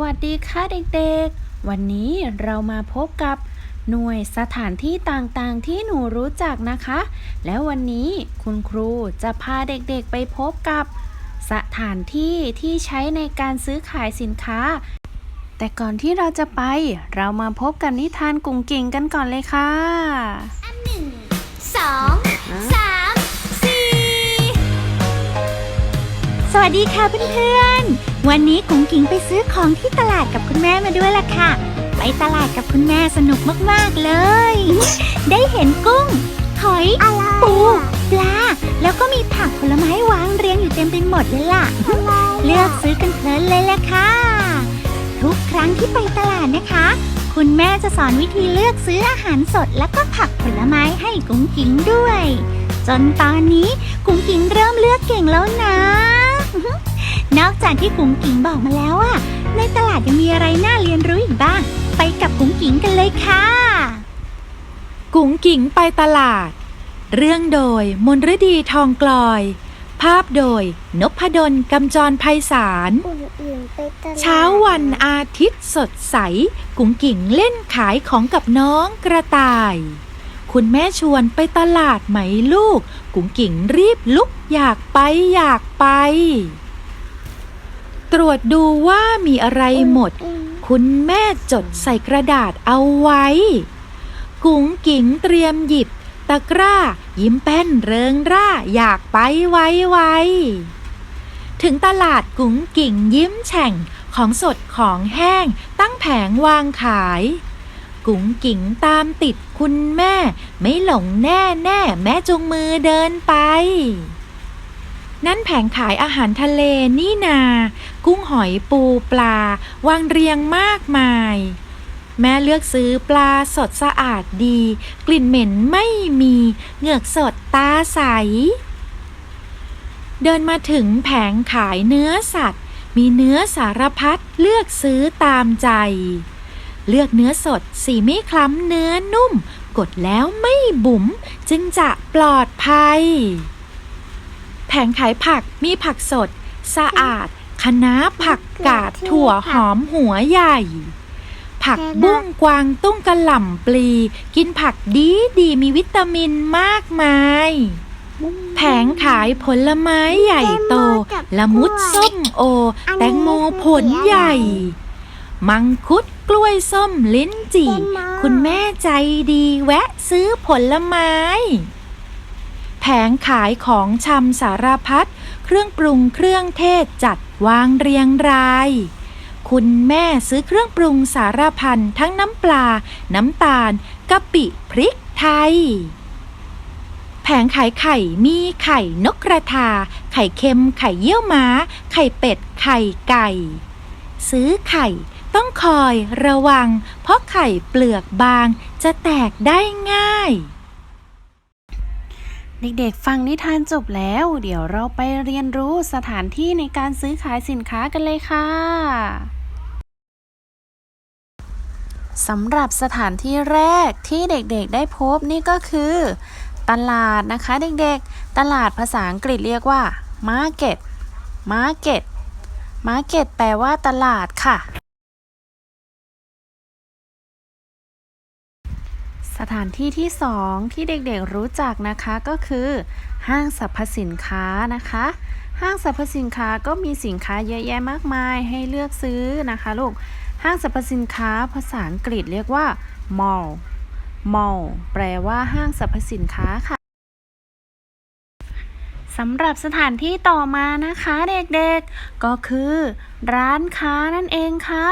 วัสดีค่ะเด็กๆ วันนี้เรามาพบกับหน่วยสถานที่ต่างๆ ที่หนูรู้จักนะคะ แล้ววันนี้คุณครูจะพาเด็กๆไปพบกับ สถานที่ที่ใช้ในการซื้อขายสินค้า แต่ก่อนที่เราจะไป เรามาพบกับนิทานกุ้งกิ่งกันก่อนเลยค่ะหนึ่งสองสามสี่สวัสดีค่ะเพื่อนๆ วันนี้กุ้งกิ่งไปซื้อของที่ตลาดกับคุณแม่มาด้วยล่ะค่ะ ไปตลาดกับคุณแม่สนุกมากๆเลย ได้เห็นกุ้ง หอยปูปลา แล้วก็มีผักผลไม้วางเรียงอยู่เต็มไปหมดเลยล่ะ เลือกซื้อกันเพลินเลยแหละค่ะ ทุกครั้งที่ไปตลาดนะคะ คุณแม่จะสอนวิธีเลือกซื้ออาหารสดแล้วก็ผักผลไม้ให้กุ้งกิ่งด้วย จนตอนนี้กุ้งกิ่งเริ่มเลือกเก่งแล้วนะ นอกจากที่กุ้งกิ่งบอกมาแล้วอะในตลาดยังมีอะไรน่าเรียนรู้อีกบ้าง ไปกับกุ้งกิ่งกันเลยค่ะ กุ๋งกิ๋งไปตลาด เรื่องโดยมนฤดีทองกลอย ภาพโดยนพดลกำจรไพศาล อุ่นๆไปตลาดเช้าวันอาทิตย์สดใส กุ๋งกิ๋งเล่นขายของกับน้องกระต่าย คุณแม่ชวนไปตลาดไหมลูก กุ๋งกิ๋งรีบลุกอยากไปอยากไป ตรวจดูว่ามีอะไรหมด คุณแม่จดใส่กระดาษเอาไว้ กุ๋งกิ๋งเตรียมหยิบ ตะกร้า ยิ้มแป้นเริงร่าอยากไปไวไวถึงตลาดกุ๋งกิ๋งยิ้มแฉ่งของสดของแห้งตั้งแผงวางขาย กุ๋งกิ๋งตามติดคุณแม่ ไม่หลงแน่แน่แม่จงมือเดินไป นั่นแผงขายอาหารทะเลนี่นา กุ้งหอยปูปลา วางเรียงมากมาย แม่เลือกซื้อปลาสดสะอาดดี กลิ่นเหม็นไม่มี เหงือกสดตาใส เดินมาถึงแผงขายเนื้อสัตว์ มีเนื้อสารพัดเลือกซื้อตามใจ เลือกเนื้อสดสีไม่คล้ำเนื้อนุ่ม กดแล้วไม่บุ๋มจึงจะปลอดภัย แผงขายผักมีผักสด สะอาดคะน้าผักกาดถั่วหอมหัวใหญ่ ผักบุ้งกวางตุ้งกระหล่ำปลี กินผักดีดีมีวิตามินมากมาย แผงขายผลไม้ใหญ่โต ละมุดส้มโอ แตงโมผลใหญ่ มังคุดกล้วยส้มลิ้นจี่ คุณแม่ใจดีแวะซื้อผลไม้ แผงขายของชำสารพัด เครื่องปรุงเครื่องเทศจัดวางเรียงราย คุณแม่ซื้อเครื่องปรุงสารพันทั้งน้ำปลา น้ำตาลกะปิพริกไทย แผงขายไข่มีไข่นกกระทา ไข่เค็มไข่เยี่ยวม้า ไข่เป็ด ไข่ไก่ ซื้อไข่ต้องคอยระวัง เพราะไข่เปลือกบางจะแตกได้ง่าย เด็กๆ ฟังนิทานจบแล้ว เดี๋ยวเราไปเรียนรู้สถานที่ในการซื้อขายสินค้ากันเลยค่ะสำหรับสถานที่แรกที่เด็กๆ ได้พบนี่ก็คือ ตลาดนะคะเด็กๆ ตลาดภาษาอังกฤษเรียกว่า market market market แปลว่าตลาดค่ะ ถานที่ที่สองที่เด็กๆรู้จักนะคะก็คือห้างสรรพสินค้านะคะ ห้างสรรพสินค้าก็มีสินค้าเยอะแยะมากมายให้เลือกซื้อนะคะลูกห้างสรรพสินค้าภาษาอังกฤษเรียกว่า mall mall แปลว่าห้างสรรพสินค้าค่ะ สำหรับสถานที่ต่อมานะคะเด็กๆ ก็คือ ร้านค้านั่นเองค่ะ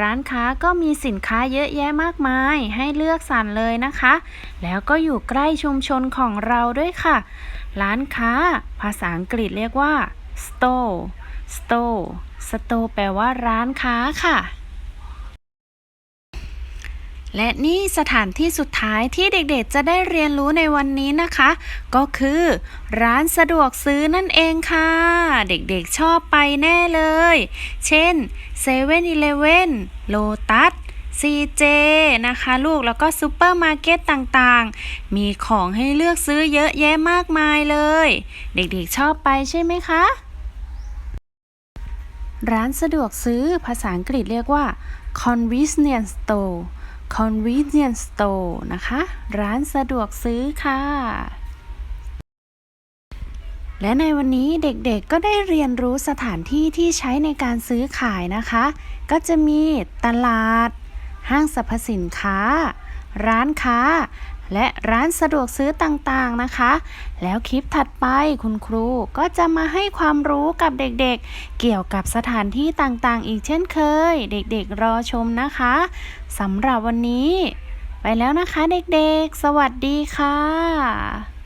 ร้านค้าก็มีสินค้าเยอะแยะมากมายให้เลือกสรรเลยนะคะ แล้วก็อยู่ใกล้ชุมชนของเราด้วยค่ะ ร้านค้า ภาษาอังกฤษเรียกว่า store store store แปลว่าร้านค้าค่ะ และนี่สถานที่สุดท้ายที่เด็กๆ จะได้เรียนรู้ในวันนี้นะคะ ก็คือร้านสะดวกซื้อนั่นเองค่ะ เด็กๆชอบไปแน่เลย เช่น7 e เ e ่ e อีเลโลตัส CJ นะคะลูกแล้วก็ซูเปอร์มาร์เก็ตต่างๆ มีของให้เลือกซื้อเยอะแยะมากมายเลย เด็กๆชอบไปใช่ไหมคะ ร้านสะดวกซื้อภาษาอังกฤษเรียกว่า convenience store convenience store นะคะ ร้านสะดวกซื้อค่ะ และในวันนี้เด็กๆก็ได้เรียนรู้สถานที่ที่ใช้ในการซื้อขายนะคะ ก็จะมีตลาด ห้างสรรพสินค้า ร้านค้า และร้านสะดวกซื้อต่างๆนะคะ แล้วคลิปถัดไปคุณครูก็จะมาให้ความรู้กับเด็กๆเกี่ยวกับสถานที่ต่างๆ อีกเช่นเคย เด็กๆรอชมนะคะสำหรับวันนี้ ไปแล้วนะคะเด็กๆ สวัสดีค่ะ